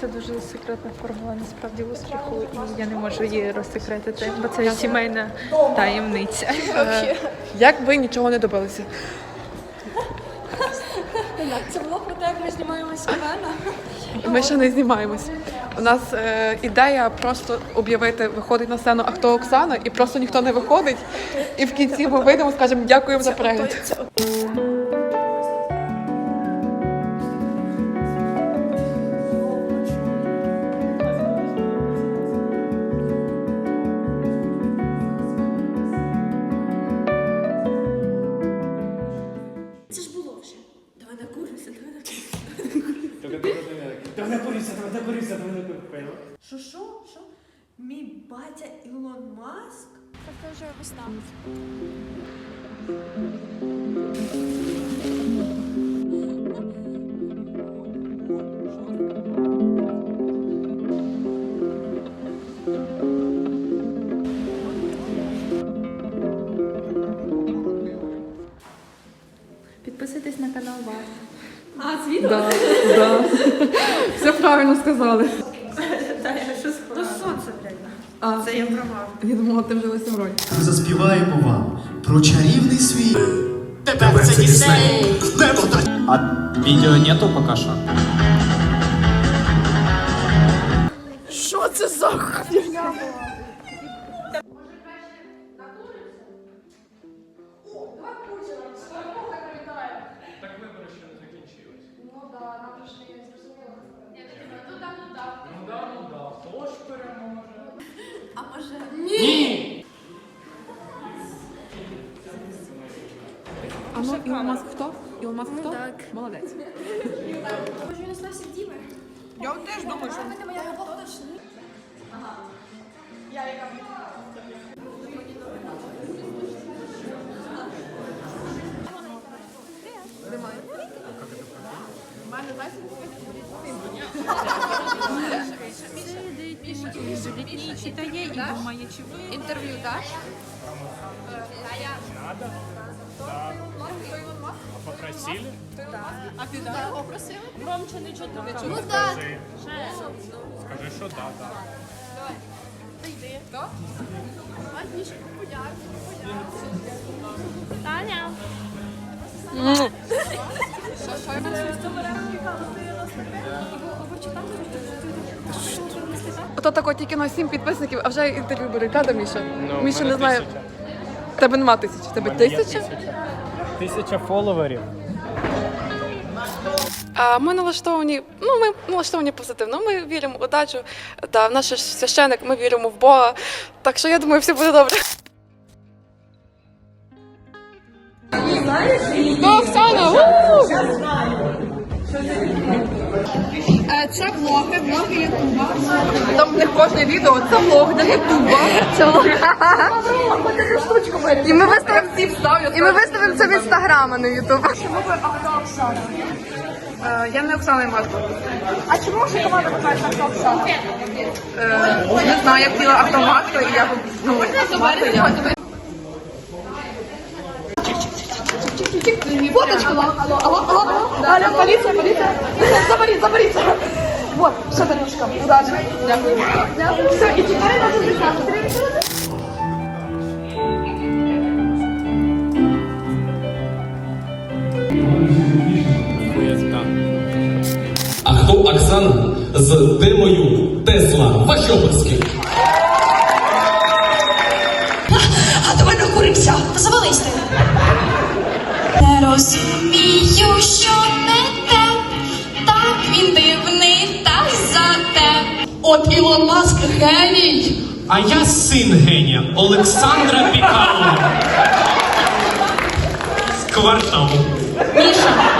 Це дуже секретна формула насправді успіху, і я не можу її розсекретити, бо це сімейна таємниця. Як ви нічого не добилися? Це було про те, як ми знімаємося Івана. Ми ще не знімаємось. У нас е, ідея просто об'явити, виходить на сцену, а хто Оксана, і просто ніхто не виходить. І в кінці ми вийдемо, скажемо дякуємо за перегляд. Давай накурися, давай накурися, давай накурися. Що, що? Що? Мій батя Ілон Маск? Це вже вистава. Підписуйтесь на канал Вар. А, з? Да, да. Все правильно сказали. Ну сонце, блядь. А, Це я права. я думала, ти вже весь роль. Заспіваємо вам про чарівний світ. Тепер це Дісней. Небо та А видео нету пока что? Що це за херня? А ну, Ілон Маск хто? Ілон Маск хто? Молодець. Може, він остався Діми? Я теж думаю, що Це моя робота точно. читає і думає, чи ви Інтерв'ю даш? Попросили? А ти да? Його просили? громче не чути. Ну так. Скажи, що да, да. Зайди. Так? А, Мішка, подякую. Таня. Ото тако тільки на сім підписників, а вже інтерв'ю беруть, правда, Міша? Ну, Міша не знає. Тебе нема тисячі, тебе мене є тисяча? Тисяча фоловерів. А ми налаштовані, ну ми налаштовані позитивно. Ми віримо в удачу. Та в наш священик, ми віримо в Бога. Так що я думаю, все буде добре. Ну, Оксана! у! Це влоги, влоги Ютуба. Кожне відео це влог для Ютуба. Це влог. І ми виставимо всі вставлю. І ми виставимо це в інстаграм, а не в Ютуб. Чому ви Оксана? Е, Я не Оксана Марко. А чому ваша команда називається авто Оксана? Не знаю, я хотіла автоматку, і я ну, я. Фоточку, алло, алло, алло, алло, алло, полиция, полиция. Заборись, заборись. Вот, все, Танюшка, удачи. Дякую. Все, теперь надо записаться. А хто Оксана з темою Тесла? Ваші оплески. От Ілон Маск геній. А я син генія Олександра Пікалова. З кварталу. Міша.